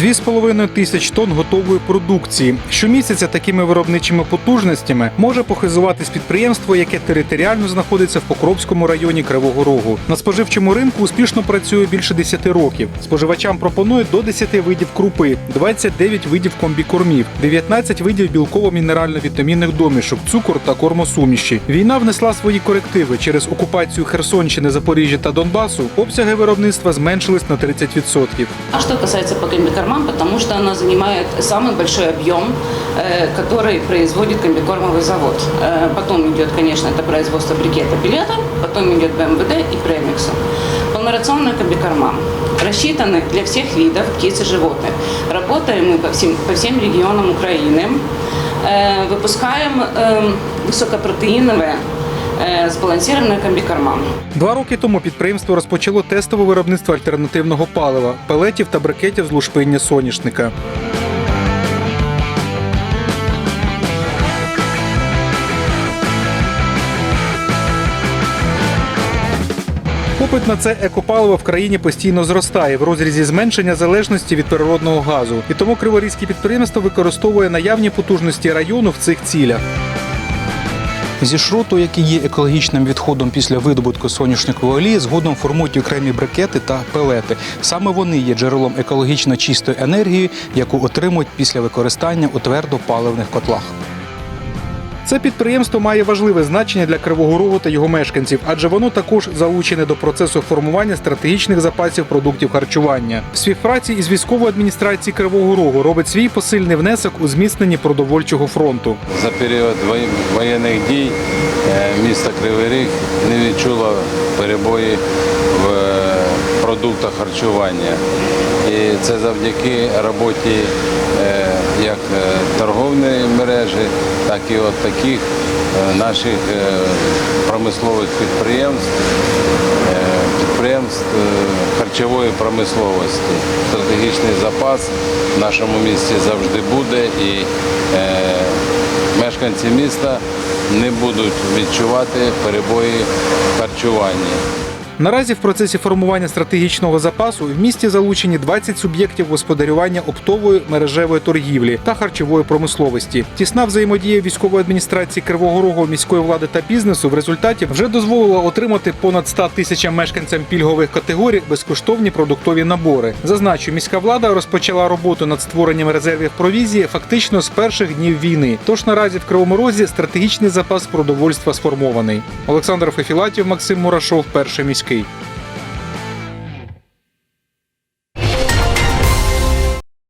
2,5 тисяч тонн готової продукції. Щомісяця такими виробничими потужностями може похизуватись підприємство, яке територіально знаходиться в Покровському районі Кривого Рогу. На споживчому ринку успішно працює більше 10 років. Споживачам пропонують до 10 видів крупи, 29 видів комбікормів, 19 видів білково-мінерально-вітамінних домішок, цукор та кормосуміші. Війна внесла свої корективи через окупацію Херсонщини, Запоріжжя та Донбасу. Обсяги виробництва зменшились на 30%. А что касается по комбикормам, потому что она занимает самый большой объем, э, который производит комбикормовый завод. Э, Потом идет, конечно, это производство брикета билета, потом идет БМВД и премикса. Полнорационные комбикорма рассчитаны для всех видов птиц и животных. Работаем мы по всем, по всем регионам Украины. Э, Выпускаем э, высокопротеиновые э, сбалансированные комбикорма. Два роки тому підприємство розпочало тестове виробництво альтернативного палива, пелетів та брикетів з лушпиння соняшника. Попит на це екопаливо в країні постійно зростає в розрізі зменшення залежності від природного газу. І тому криворізьке підприємство використовує наявні потужності району в цих цілях. Зі шроту, який є екологічним відходом після видобутку соняшникової олії, згодом формують окремі брикети та пелети. Саме вони є джерелом екологічно чистої енергії, яку отримують після використання у твердопаливних котлах. Це підприємство має важливе значення для Кривого Рогу та його мешканців, адже воно також залучене до процесу формування стратегічних запасів продуктів харчування. В співпраці із військовою адміністрацією Кривого Рогу робить свій посильний внесок у зміцненні продовольчого фронту. За період воєнних дій е, місто Кривий Ріг не відчуло перебої в е, продуктах харчування. І це завдяки роботі е, як торгової мережі, так і от таких е, наших е, промислових підприємств, е, підприємств харчової промисловості. Стратегічний запас в нашому місті завжди буде і мешканці міста не будуть відчувати перебої в харчуванні. Наразі в процесі формування стратегічного запасу в місті залучені 20 суб'єктів господарювання оптової мережевої торгівлі та харчової промисловості. Тісна взаємодія військової адміністрації Кривого Рогу, міської влади та бізнесу в результаті вже дозволила отримати понад 100 тисячам мешканцям пільгових категорій безкоштовні продуктові набори. Зазначу, міська влада розпочала роботу над створенням резервів провізії фактично з перших днів війни. Тож наразі в Кривому Розі стратегічний запас продовольства сформований. Олександр Фефілатів, Максим Мурашов, перший міський. Okay.